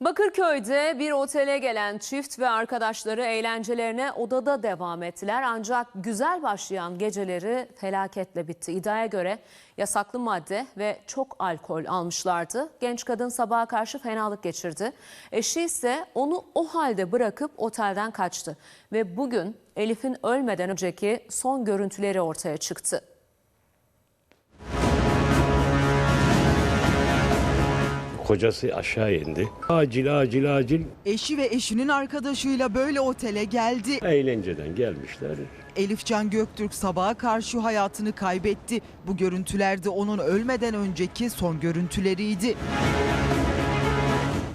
Bakırköy'de bir otele gelen çift ve arkadaşları eğlencelerine odada devam ettiler. Ancak güzel başlayan geceleri felaketle bitti. İddiaya göre yasaklı madde ve çok alkol almışlardı. Genç kadın sabaha karşı fenalık geçirdi. Eşi ise onu o halde bırakıp otelden kaçtı. Ve bugün Elif'in ölmeden önceki son görüntüleri ortaya çıktı. Kocası aşağı indi. Acil acil acil Eşi ve eşinin arkadaşıyla böyle otele geldi. eğlenceden gelmişler. Elifcan Göktürk sabaha karşı hayatını kaybetti. Bu görüntülerde onun ölmeden önceki son görüntüleriydi.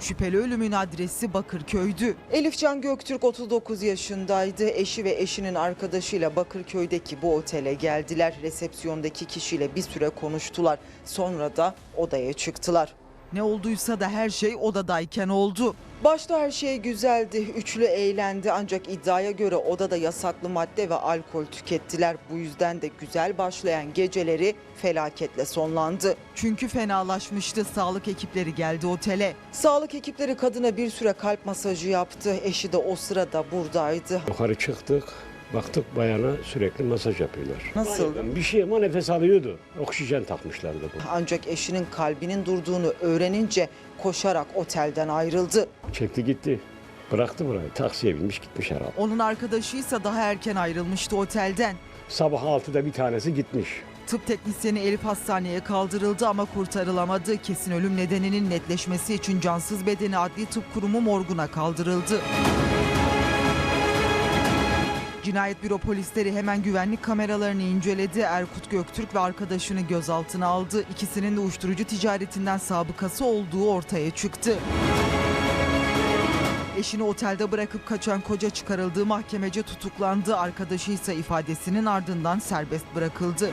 Şüpheli ölümün adresi Bakırköy'dü. Elifcan Göktürk 39 yaşındaydı. Eşi ve eşinin arkadaşıyla Bakırköy'deki bu otele geldiler. Resepsiyondaki kişiyle bir süre konuştular. Sonra da odaya çıktılar. Ne olduysa da her şey odadayken oldu. Başta her şey güzeldi. Üçlü eğlendi ancak iddiaya göre odada yasaklı madde ve alkol tükettiler. Bu yüzden de güzel başlayan geceleri felaketle sonlandı. Çünkü fenalaşmıştı. Sağlık ekipleri geldi otele. Sağlık ekipleri kadına bir süre kalp masajı yaptı. Eşi de o sırada buradaydı. Yukarı çıktık. Baktık bayana sürekli masaj yapıyorlar. Nasıldı? Bir şey ama nefes alıyordu. Oksijen takmışlardı bu. Ancak eşinin kalbinin durduğunu öğrenince koşarak otelden ayrıldı. Çekti gitti. Bıraktı burayı. Taksiye binmiş gitmiş herhalde. Onun arkadaşıysa daha erken ayrılmıştı otelden. Sabah 6'da bir tanesi gitmiş. Tıp teknisyeni Elif hastaneye kaldırıldı ama kurtarılamadı. Kesin ölüm nedeninin netleşmesi için cansız bedeni Adli Tıp Kurumu morguna kaldırıldı. Cinayet büro polisleri hemen güvenlik kameralarını inceledi. Erkut Göktürk ve arkadaşını gözaltına aldı. İkisinin de uyuşturucu ticaretinden sabıkası olduğu ortaya çıktı. Eşini otelde bırakıp kaçan koca çıkarıldığı mahkemece tutuklandı. Arkadaşı ise ifadesinin ardından serbest bırakıldı.